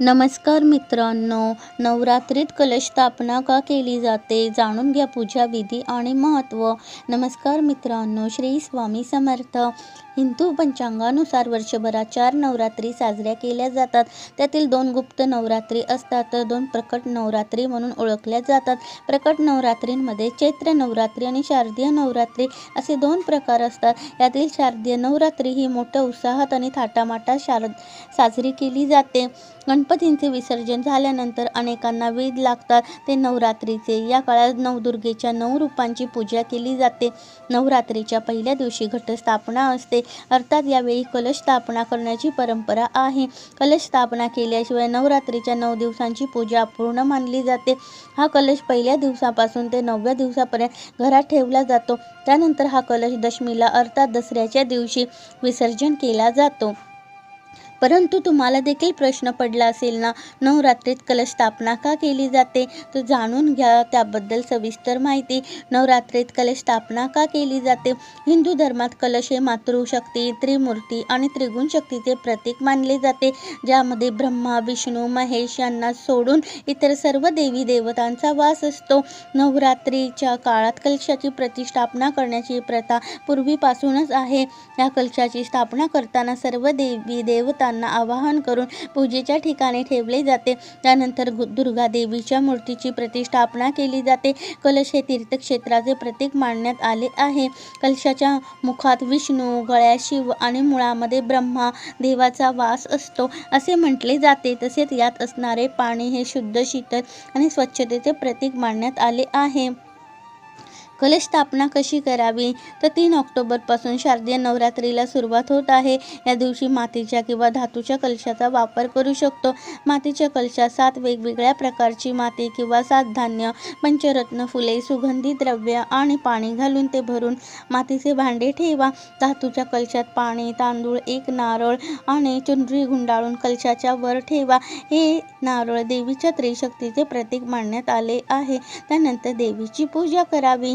नमस्कार मित्रांनो नवरात्रीत कलश स्थापना का केली जाते जाणून घ्या पूजा विधी आणि महत्त्व. नमस्कार मित्रांनो श्री स्वामी समर्थ. हिंदू पंचांगानुसार वर्षभरात चार नवरात्री साजऱ्या केल्या जातात. त्यातील दोन गुप्त नवरात्री असतात तर दोन प्रकट नवरात्री म्हणून ओळखल्या जातात. प्रकट नवरात्रींमध्ये चैत्र नवरात्री आणि शारदीय नवरात्री असे दोन प्रकार असतात. यातील शारदीय नवरात्री ही मोठ्या उत्साहात आणि थाटामाटात शारद साजरी केली जाते. गणपतींचे विसर्जन झाल्यानंतर अनेकांना वेद लागतात. ते नवरात्रीचे या काळात नवदुर्गेच्या नऊ रूपांची पूजा केली जाते. नवरात्रीच्या पहिल्या दिवशी घटस्थापना असते. अर्थात यावेळी कलश स्थापना करण्याची परंपरा आहे. कलश स्थापना केल्याशिवाय नवरात्रीच्या नऊ दिवसांची पूजा अपूर्ण मानली जाते. हा कलश पहिल्या दिवसापासून ते नवव्या दिवसापर्यंत घरात ठेवला जातो. त्यानंतर हा कलश दशमीला अर्थात दसऱ्याच्या दिवशी विसर्जन केला जातो. परंतु तुम्हाला देखील प्रश्न पडला असेल ना नवरात्रीत कलश स्थापना का केली जाते? तर जाणून घ्या त्याबद्दल सविस्तर माहिती. नवरात्रीत कलश स्थापना का केली जाते? हिंदू धर्मात कलश हे मातृशक्ती त्रिमूर्ती आणि त्रिगुण शक्तीचे प्रतीक मानले जाते. ज्यामध्ये ब्रह्मा विष्णू महेश यांना सोडून इतर सर्व देवी देवतांचा वास असतो. नवरात्रीच्या काळात कलशाची प्रतिष्ठापना करण्याची प्रथा पूर्वीपासूनच आहे. या कलशाची स्थापना करताना सर्व देवी देवतांना आवाहन करून पूजेच्या ठिकाणी ठेवले जाते. त्यानंतर दुर्गा देवीच्या मूर्तीची प्रतिष्ठापना केली जाते. कलश हे तीर्थक्षेत्राचे प्रतीक मानण्यात आले आहे. कलशाच्या मुखात विष्णू गळ्यात शिव आणि मुळामध्ये ब्रह्मा देवाचा वास असतो. असे म्हटले जाते. तसेच यात असणारे पाणी हे शुद्ध शीतल आणि स्वच्छतेचे प्रतीक मानण्यात आले आहे. कलश स्थापना कशी करावी? तर तीन ऑक्टोबरपासून शारदीय नवरात्रीला सुरुवात होत आहे. या दिवशी मातीच्या किंवा धातूच्या कलशाचा वापर करू शकतो. मातीच्या कलशात सात वेगवेगळ्या प्रकारची माती किंवा सात धान्य पंचरत्न फुले सुगंधी द्रव्य आणि पाणी घालून ते भरून मातीचे भांडे ठेवा. धातूच्या कलशात पाणी तांदूळ एक नारळ आणि चुनरी गुंडाळून कलशाच्या वर ठेवा. हे नारळ देवीच्या त्रिशक्तीचे प्रतीक मानण्यात आले आहे. त्यानंतर देवीची पूजा करावी.